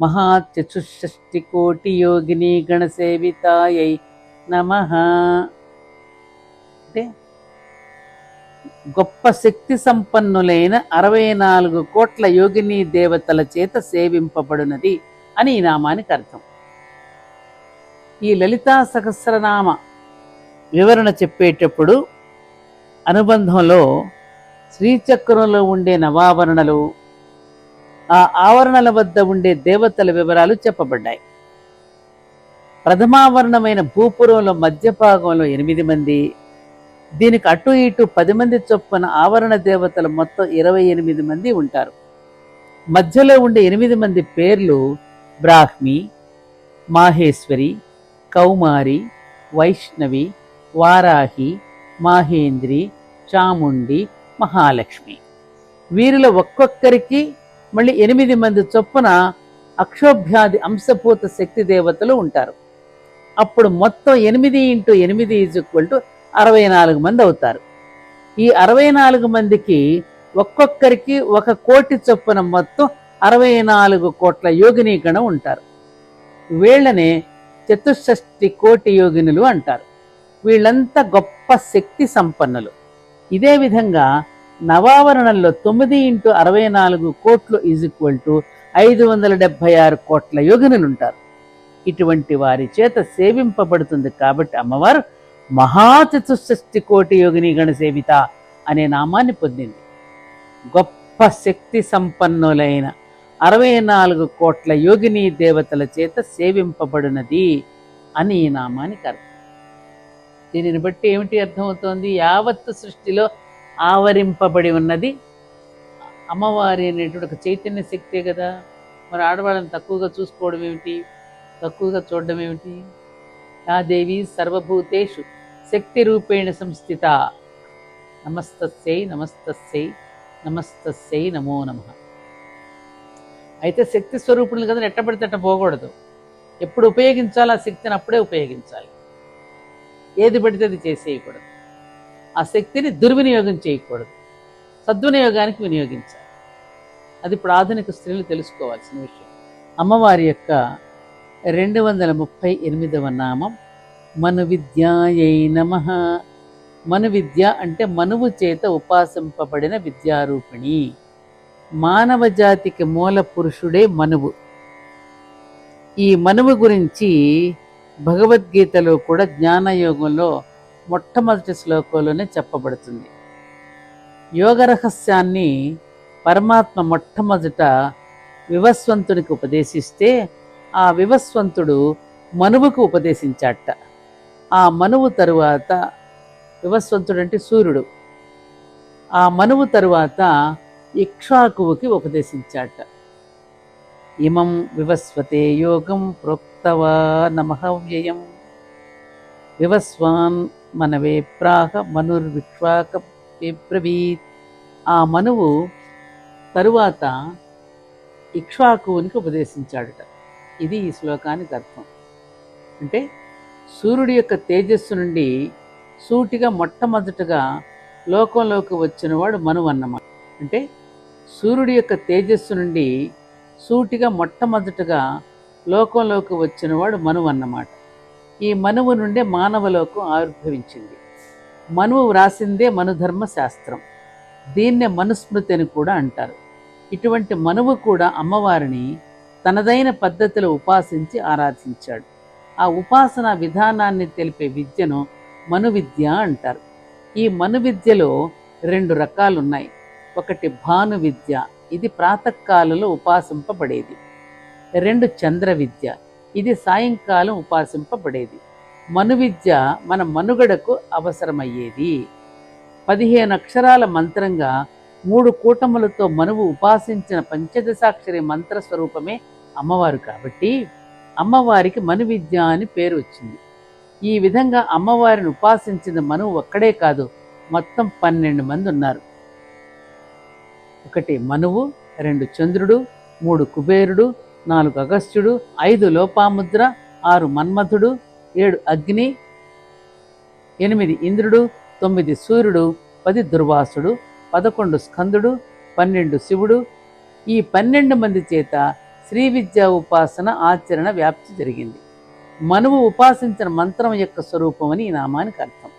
మహాచతుషష్టి కోటి యోగిని గణసేవితాయై నమ. అంటే గొప్ప శక్తి సంపన్నులైన అరవై నాలుగు కోట్ల యోగిని దేవతల చేత సేవింపబడినది అని ఈ నామానికి అర్థం. ఈ లలితా సహస్రనామ వివరణ చెప్పేటప్పుడు అనుబంధంలో శ్రీచక్రంలో ఉండే నవావరణలు ఆ ఆవరణల వద్ద ఉండే దేవతల వివరాలు చెప్పబడ్డాయి. ప్రథమావరణమైన భూపురంలో మధ్య భాగంలో ఎనిమిది మంది దీనికి అటు ఇటు పది మంది చొప్పున ఆవరణ దేవతలు మొత్తం ఇరవై ఎనిమిది మంది ఉంటారు. మధ్యలో ఉండే ఎనిమిది మంది పేర్లు బ్రాహ్మి మాహేశ్వరి కౌమారి వైష్ణవి వారాహి మాహేంద్రి చాముండి మహాలక్ష్మి. వీరిలో ఒక్కొక్కరికి మళ్ళీ ఎనిమిది మంది చొప్పున అక్షోభ్యాది అంశభూత శక్తి దేవతలు ఉంటారు. అప్పుడు మొత్తం ఎనిమిది ఇంటూ ఎనిమిది ఈజ్ ఈక్వల్ టు అరవై నాలుగు మంది అవుతారు. ఈ అరవై నాలుగు మందికి ఒక్కొక్కరికి ఒక కోటి చొప్పున మొత్తం అరవై నాలుగు కోట్ల యోగినీగణం ఉంటారు. వీళ్ళనే చతుషష్టి కోటి యోగినులు అంటారు. వీళ్ళంతా గొప్ప శక్తి సంపన్నులు. ఇదే విధంగా నవావరణంలో తొమ్మిది ఇంటూ అరవై నాలుగు కోట్లు ఈజ్ ఈక్వల్ టు ఐదు వందల డెబ్బై ఆరు కోట్ల యోగినులుంటారు. ఇటువంటి వారి చేత సేవింపబడుతుంది కాబట్టి అమ్మవారు మహాచతుషష్టి కోటి యోగిని గణసేవిత అనే నామాన్ని పొందింది. గొప్ప శక్తి సంపన్నులైన అరవై నాలుగు కోట్ల యోగిని దేవతల చేత సేవింపబడినది అని ఈ నామానికి అర్థం. దీనిని బట్టి ఏమిటి అర్థమవుతోంది? యావత్తు సృష్టిలో ఆవరింపబడి ఉన్నది. అమ్మవారి అనేటువంటి ఒక చైతన్య శక్తే కదా. మరి ఆడవాళ్ళని తక్కువగా చూసుకోవడం ఏమిటి? తక్కువగా చూడడం ఏమిటి? ఆ దేవి సర్వభూతేషు శక్తి రూపేణ సంస్థిత. నమస్తస్యై నమస్తస్యై నమస్తస్యై నమో నమ. అయితే శక్తి స్వరూపులు కదా ఎట్ట పడితే అట్ట పోకూడదు. ఎప్పుడు ఉపయోగించాలో ఆ శక్తిని అప్పుడే ఉపయోగించాలి. ఏది పడితే అది చేసేయకూడదు. ఆ శక్తిని దుర్వినియోగం చేయకూడదు. సద్వినియోగానికి వినియోగించాలి. అది ఇప్పుడు ఆధునిక స్త్రీలు తెలుసుకోవాల్సిన విషయం. అమ్మవారి యొక్క రెండు వందల ముప్పై ఎనిమిదవ నామం మను విద్యాయై నమ. మను విద్య అంటే మనువు చేత ఉపాసింపబడిన విద్యారూపిణి. మానవ జాతికి మూల పురుషుడే మనువు. ఈ మనువు గురించి భగవద్గీతలో కూడా జ్ఞానయోగంలో మొట్టమొదటి శ్లోకంలోనే చెప్పబడుతుంది. యోగ రహస్యాన్ని పరమాత్మ మొట్టమొదట వివస్వంతునికి ఉపదేశిస్తే ఆ వివస్వంతుడు మనువుకు ఉపదేశించాట. ఆ మనువు తరువాత వివస్వంతుడు అంటే సూర్యుడు. ఆ మనువు తరువాత ఇక్ష్వాకువుకి ఉపదేశించాట. ఇమం వివస్వతే యోగం ప్రోక్తవా నమహవ్యయం వివస్వాన్ మనవే ప్రాహ మనుర్విక్ష్వాక విబ్రవీత్ ఆ మనువు తరువాత ఇక్ష్వాకువునికి ఉపదేశించాడట. ఇది ఈ శ్లోకానికి అర్థం. అంటే సూర్యుడి యొక్క తేజస్సు నుండి సూటిగా మొట్టమొదటగా లోకంలోకి వచ్చినవాడు మనువు అన్నమాట. అంటే సూర్యుడి యొక్క తేజస్సు నుండి సూటిగా మొట్టమొదటగా లోకంలోకి వచ్చినవాడు మనువు అన్నమాట. ఈ మనువు నుండే మానవలోకం ఆవిర్భవించింది. మనువు వ్రాసిందే మనుధర్మ శాస్త్రం. దీన్నే మనుస్మృతి అని కూడా అంటారు. ఇటువంటి మనువు కూడా అమ్మవారిని తనదైన పద్ధతిలో ఉపాసించి ఆరాధించాడు. ఆ ఉపాసన విధానాన్ని తెలిపే విద్యను మను విద్య అంటారు. ఈ మను విద్యలో రెండు రకాలు ఉన్నాయి ఒకటి భాను విద్య ఇది ప్రాతకాలలో ఉపాసింపబడేది. రెండు చంద్ర విద్య ఇది సాయంకాలం ఉపాసింపబడేది. మనువిద్య మన మనుగడకు అవసరమయ్యేది. పదిహేను అక్షరాల మంత్రంగా మూడు కూటములతో మనువు ఉపాసించిన పంచదశాక్షరి మంత్ర స్వరూపమే అమ్మవారు కాబట్టి అమ్మవారికి మనువిద్య అని పేరు వచ్చింది. ఈ విధంగా అమ్మవారిని ఉపాసించిన మనువు ఒక్కడే కాదు మొత్తం పన్నెండు మంది ఉన్నారు. ఒకటి మనువు రెండు చంద్రుడు మూడు కుబేరుడు నాలుగు అగస్త్యుడు ఐదు లోపాముద్ర ఆరు మన్మథుడు ఏడు అగ్ని ఎనిమిది ఇంద్రుడు తొమ్మిది సూర్యుడు పది దుర్వాసుడు పదకొండు స్కందుడు పన్నెండు శివుడు. ఈ పన్నెండు మంది చేత శ్రీ విద్యా ఉపాసన ఆచరణ వ్యాప్తి జరిగింది. మనువు ఉపాసించిన మంత్రం యొక్క స్వరూపమని ఈ నామానికి అర్థం.